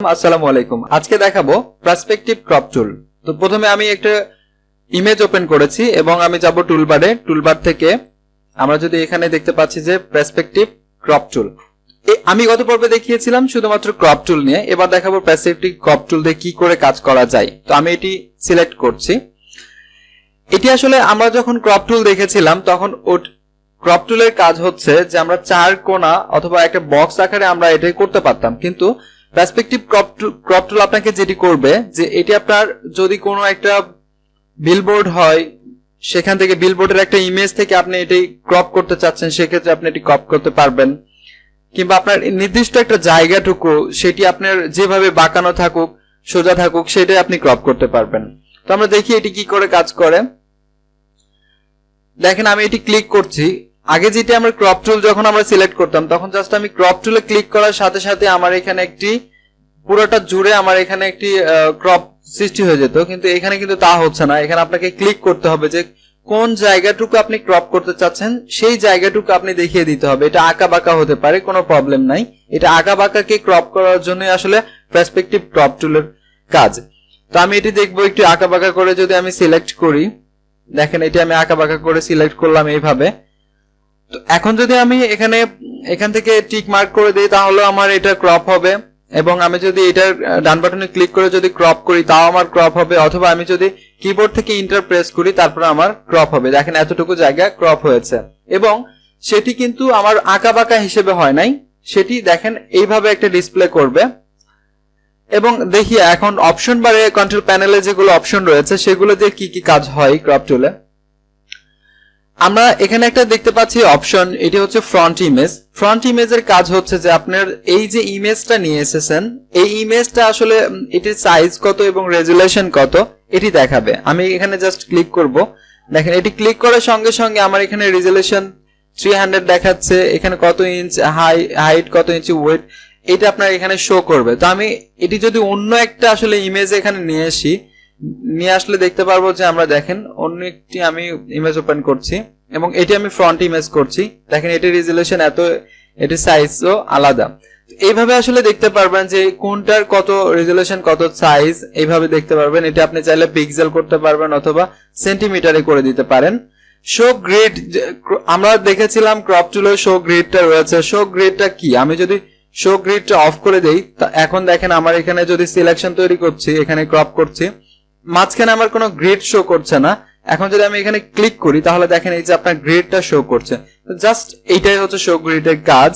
আসসালামু আলাইকুম। আজকে দেখাবো পার্সপেক্টিভ ক্রপ টুল তো প্রথমে আমি একটা ইমেজ ওপেন করেছি এবং আমি যাব টুলবারে টুলবার থেকে আমরা যদি এখানে দেখতে পাচ্ছি যে পার্সপেক্টিভ ক্রপ টুল আমি গত পর্বে দেখিয়েছিলাম শুধুমাত্র ক্রপ টুল নিয়ে। এবার দেখাবো পার্সপেক্টিভ ক্রপ টুল দিয়ে কি করে কাজ করা যায়। তো আমি এটি সিলেক্ট করছি। এটি আসলে আমরা যখন ক্রপ টুল দেখেছিলাম, তখন ক্রপ টুলের কাজ হচ্ছে যে আমরা চার কোণা অথবা একটা বক্স আকারে আমরা এটাই করতে পারতাম। কিন্তু পার্সপেক্টিভ ক্রপ ক্রপ টুল আপনাকে যেটি করবে, যে এটি আপনার যদি কোনো একটা বিলবোর্ড হয়, সেখান থেকে বিলবোর্ডের একটা ইমেজ থেকে আপনি এটি ক্রপ করতে চাচ্ছেন, সেক্ষেত্রে আপনি এটি ক্রপ করতে পারবেন। কিংবা আপনার নির্দিষ্ট একটা জায়গাটুকু, সেটি আপনার যেভাবে বাঁকানো থাকুক সোজা থাকুক, সেটাই আপনি ক্রপ করতে পারবেন। তো আমরা দেখি এটি কি করে কাজ করে। দেখেন, আমি এটি ক্লিক করছি। আগে যেটি আমরা ক্রপ টুল যখন আমরা সিলেক্ট করতাম, তখন জাস্ট আমি ক্রপ টুলে ক্লিক করার সাথে সাথে আমার এখানে একটি, পুরোটা জুড়ে আমার এখানে একটি ক্রপ সৃষ্টি হয়ে যেত। কিন্তু এখানে কিন্তু তা হচ্ছে না। এখানে আপনাকে ক্লিক করতে হবে যে কোন জায়গাটুকু আপনি ক্রপ করতে চাচ্ছেন, সেই জায়গাটুকু আপনি দেখিয়ে দিতে হবে। এটা আঁকা বাঁকা হতে পারে, কোনো প্রবলেম নাই। এটা আঁকা বাঁকাকে ক্রপ করার জন্য আসলে পার্সপেক্টিভ ক্রপ টুলের কাজ। তো আমি এটি দেখব একটু আঁকা বাঁকা করে যদি আমি সিলেক্ট করি। দেখেন এটি আমি আঁকা বাঁকা করে সিলেক্ট করলাম এইভাবে। তো এখন যদি আমি এখানে, এখান থেকে টিক মার্ক করে দিই, তাহলে আমার এটা ক্রপ হবে। এবং আমি যদি এটার ডান বাটনে ক্লিক করে যদি ক্রপ করি, তাও আমার ক্রপ হবে। অথবা আমি যদি কিবোর্ড থেকে ইন্টার প্রেস করি, তারপরে আমার ক্রপ হবে। দেখেন এতটুকু জায়গা ক্রপ হয়েছে। এবং সেটি কিন্তু আমার আঁকা বাঁকা হিসেবে হয় নাই। সেটি দেখেন এইভাবে একটা ডিসপ্লে করবে। এবং দেখি এখন অপশন বারে কন্ট্রোল প্যানেলে যেগুলো অপশন রয়েছে, সেগুলো দিয়ে কি কি কাজ হয় ক্রপ টুলে আমরা এখানে একটা দেখতে পাচ্ছি অপশন এটি হচ্ছে ফ্রন্ট ইমেজ ফ্রন্ট ইমেজের কাজ হচ্ছে যে আপনার এই যে ইমেজটা নিয়ে এসেছেন, এই ইমেজটা আসলে, এটির সাইজ কত এবং রেজুলেশন কত, এটি দেখাবে। আমি এখানে জাস্ট ক্লিক করব। দেখেন, এটি ক্লিক করার সঙ্গে সঙ্গে আমার এখানে রেজুলেশন থ্রি হান্ড্রেড দেখাচ্ছে। এখানে কত ইঞ্চ হাই হাইট কত ইঞ্চি ওয়েট এটা আপনার এখানে শো করবে। তো আমি এটি যদি অন্য একটা আসলে ইমেজ এখানে নিয়ে আসি, নিয়ে আসলে দেখতে পারব যে আমরা দেখেন, অন্য একটি আমি ইমেজ ওপেন করছি এবং এটি আমি ফ্রন্ট ইমেজ করছি। দেখেন, এটির রেজুলেশন এত, এটির সাইজও আলাদা। এইভাবে আসলে দেখতে পারবেন যে কোনটার কত রেজুলেশন কত সাইজ এইভাবে দেখতে পারবেন। এটা আপনি চাইলে পিক্সেল করতে পারবেন অথবা সেন্টিমিটারে করে দিতে পারেন। শো গ্রিড আমরা দেখেছিলাম ক্রপ টুলের শো গ্রিডটা রয়েছে। শো গ্রিডটা কি? আমি যদি শো গ্রিডটা অফ করে দেই। এখন দেখেন আমার এখানে যদি সিলেকশন তৈরি করছি এখানে ক্রপ করছি মাঝখানে আমার কোনো গ্রেড শো করছে না। এখন যদি আমি এখানে ক্লিক করি তাহলে দেখেন এই যে আপনার গ্রেডটা শো করছে। জাস্ট এইটাই হচ্ছে শো গ্রেডের কাজ।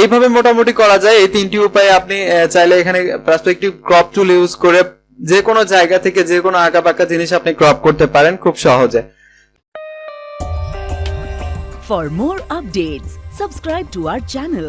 এইভাবে মোটামুটি করা যায়। এই তিনটি উপায়ে আপনি চাইলে এখানে পার্সপেক্টিভ ক্রপ টুল ইউজ করে যে কোনো জায়গা থেকে যে কোনো আঁকা পাকা জিনিস আপনি ক্রপ করতে পারেন খুব সহজে। For more updates, subscribe to our channel,